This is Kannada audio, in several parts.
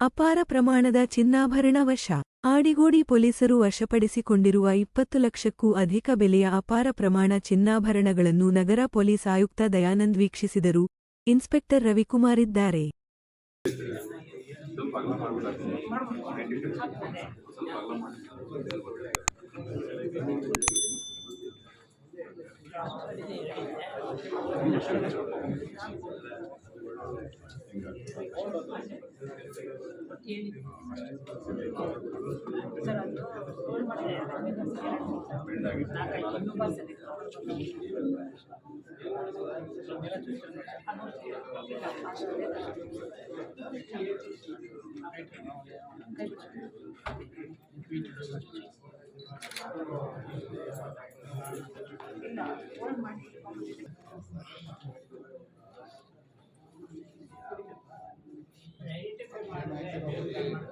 ಅಪಾರ ಪ್ರಮಾಣದ ಚಿನ್ನಾಭರಣ ವಶ ಆಡಿಗೋಡಿ ಪೊಲೀಸರು ವಶಪಡಿಸಿಕೊಂಡಿರುವ ಇಪ್ಪತ್ತು ಲಕ್ಷಕ್ಕೂ ಅಧಿಕ ಬೆಲೆಯ ಅಪಾರ ಪ್ರಮಾಣ ಚಿನ್ನಾಭರಣಗಳನ್ನು ನಗರ ಪೊಲೀಸ್ ಆಯುಕ್ತ ದಯಾನಂದ್ ವೀಕ್ಷಿಸಿದರು. ಇನ್ಸ್ಪೆಕ್ಟರ್ ರವಿಕುಮಾರ್ ಇದ್ದಾರೆ. ಸ್ವಲ್ಪ ಫೋನ್ ಮಾಡ್ಬಿಡೋದು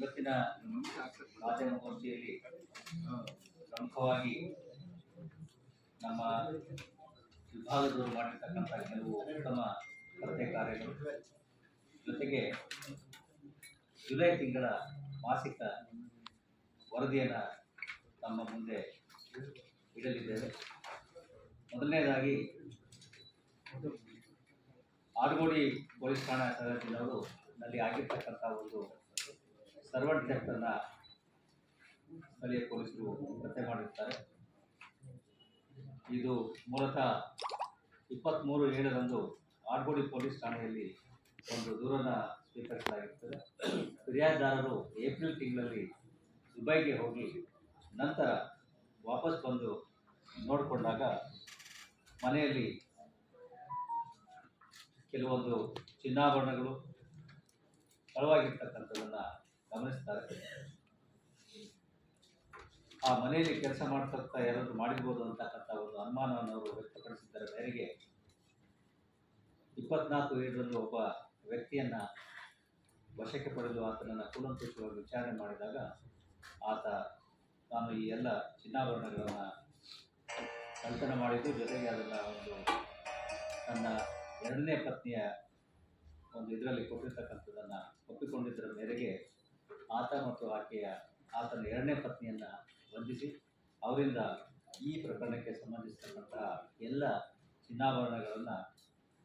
ಇವತ್ತಿನ ಮಾಧ್ಯಮಗೋಷ್ಠಿಯಲ್ಲಿ ಪ್ರಮುಖವಾಗಿ ನಮ್ಮ ವಿಭಾಗದವರು ಮಾಡಿರ್ತಕ್ಕಂಥ ಕೆಲವು ಉತ್ತಮ ಪತ್ತೆ ಕಾರ್ಯಗಳು. ಜೊತೆಗೆ ಜುಲೈ ತಿಂಗಳ ಮಾಸಿಕ ವರದಿಯನ್ನು ತಮ್ಮ ಮುಂದೆ ಇಡಲಿದ್ದೇವೆ. ಮೊದಲನೇದಾಗಿ, ಆಡುಗೋಡಿ ಪೊಲೀಸ್ ಠಾಣಾ ಸದಸ್ಯರವರು ನಲ್ಲಿ ಆಗಿರ್ತಕ್ಕಂಥ ಒಂದು ಸರ್ವೆಂಟ್ ಥೆಫ್ಟನ್ನು ಸ್ಥಳೀಯ ಪೊಲೀಸರು ಪತ್ತೆ ಮಾಡಿರ್ತಾರೆ. ಇದು ಮೂಲತಃ ಇಪ್ಪತ್ತ್ಮೂರು ಏಳರಂದು ಆಡ್ಗೋಡಿ ಪೊಲೀಸ್ ಠಾಣೆಯಲ್ಲಿ ಒಂದು ದೂರನ್ನು ಸ್ವೀಕರಿಸಲಾಗಿರ್ತದೆ. ಫಿರ್ಯಾದಿದಾರರು ಏಪ್ರಿಲ್ ತಿಂಗಳಲ್ಲಿ ದುಬೈಗೆ ಹೋಗಿ ನಂತರ ವಾಪಸ್ ಬಂದು ನೋಡಿಕೊಂಡಾಗ ಮನೆಯಲ್ಲಿ ಕೆಲವೊಂದು ಚಿನ್ನಾಭರಣಗಳು ಕಳವಾಗಿರ್ತಕ್ಕಂಥದ್ದನ್ನು ಗಮನಿಸ್ತಾರೆ ಆ ಮನೆಯಲ್ಲಿ ಕೆಲಸ ಮಾಡ್ತಕ್ಕಂಥ ಯಾರಾದರೂ ಮಾಡಿರ್ಬೋದು ಅಂತಕ್ಕಂಥ ಒಂದು ಅನುಮಾನವನ್ನು ಅವರು ವ್ಯಕ್ತಪಡಿಸಿದ್ದರ. ಮೇರೆಗೆ ಇಪ್ಪತ್ನಾಲ್ಕು ಏಳರಲ್ಲಿ ಒಬ್ಬ ವ್ಯಕ್ತಿಯನ್ನ ವಶಕ್ಕೆ ಪಡೆದು ಆತನನ್ನು ಕೂಲಂಕುಷವಾಗಿ ವಿಚಾರಣೆ ಮಾಡಿದಾಗ ಆತ ತಾನು ಈ ಎಲ್ಲ ಚಿನ್ನಾಭರಣಗಳನ್ನು ಕಳ್ತನ ಮಾಡಿದ್ದು, ಜೊತೆಗೆ ಅದನ್ನು ಒಂದು ತನ್ನ ಎರಡನೇ ಪತ್ನಿಯ ಒಂದು ಇದರಲ್ಲಿ ಕೊಟ್ಟಿರ್ತಕ್ಕಂಥದ್ದನ್ನು ಒಪ್ಪಿಕೊಂಡಿದ್ದರ ಮೇರೆಗೆ ಆತ ಮತ್ತು ಆಕೆಯ ಆತನ ಎರಡನೇ ಪತ್ನಿಯನ್ನು ಬಂಧಿಸಿ ಅವರಿಂದ ಈ ಪ್ರಕರಣಕ್ಕೆ ಸಂಬಂಧಿಸಿರ್ತಕ್ಕಂಥ ಎಲ್ಲ ಚಿನ್ನಾಭರಣಗಳನ್ನು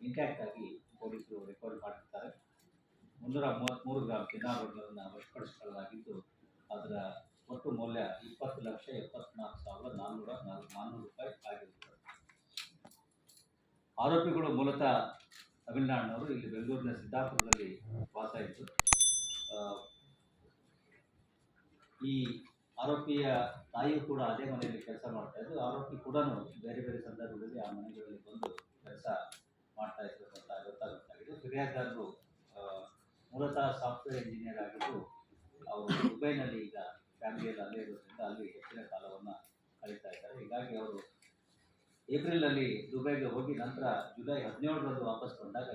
ಇಂಟ್ಯಾಕ್ಟ್ ಆಗಿ ಪೊಲೀಸರು ರಿಕವರಿ ಮಾಡಿರ್ತಾರೆ. ಮುನ್ನೂರ ಮೂವತ್ತ್ಮೂರು ಗ್ರಾಮ್ ಚಿನ್ನಾಭರಣಗಳನ್ನು ವಶಪಡಿಸಿಕೊಳ್ಳಲಾಗಿದ್ದು ಅದರ ಒಟ್ಟು ಮೌಲ್ಯ ಇಪ್ಪತ್ತು ಲಕ್ಷ ಎಪ್ಪತ್ನಾಲ್ಕು ಸಾವಿರದ ನಾನ್ನೂರ ನಾಲ್ಕು ನಾನ್ನೂರು ರೂಪಾಯಿ ಆಗಿರುತ್ತದೆ. ಆರೋಪಿಗಳು ಮೂಲತಃ ತಮಿಳುನಾಡಿನವರು. ಇಲ್ಲಿ ಬೆಂಗಳೂರಿನ ಸಿದ್ದಾಪುರದಲ್ಲಿ ವಾಸ ಆ, ಈ ಆರೋಪಿಯ ತಾಯಿಯು ಕೂಡ ಅದೇ ಮನೆಯಲ್ಲಿ ಕೆಲಸ ಮಾಡ್ತಾ ಇದ್ದು ಆರೋಪಿ ಕೂಡ ಬೇರೆ ಬೇರೆ ಸಂದರ್ಭದಲ್ಲಿ ಆ ಮನೆಗಳಲ್ಲಿ ಬಂದು ಕೆಲಸ ಮಾಡ್ತಾ ಇದ್ರು ಅಂತ ಗೊತ್ತಾಗುತ್ತಾಗಿದೆ. ಫಿರ್ಯಾದಾರರು ಮೂಲತಃ ಸಾಫ್ಟ್ವೇರ್ ಇಂಜಿನಿಯರ್ ಆಗಿದ್ದು, ಅವರು ದುಬೈನಲ್ಲಿ ಈಗ ಫ್ಯಾಮಿಲಿಯಲ್ಲಿ ಅಲ್ಲೇ ಇರೋದ್ರಿಂದ ಅಲ್ಲಿ ಹೆಚ್ಚಿನ ಕಾಲವನ್ನು ಕಳೀತಾ ಇದ್ದಾರೆ. ಹೀಗಾಗಿ ಅವರು ಏಪ್ರಿಲಲ್ಲಿ ದುಬೈಗೆ ಹೋಗಿ ನಂತರ ಜುಲೈ ಹದಿನೇಳರಂದು ವಾಪಸ್ ಬಂದಾಗ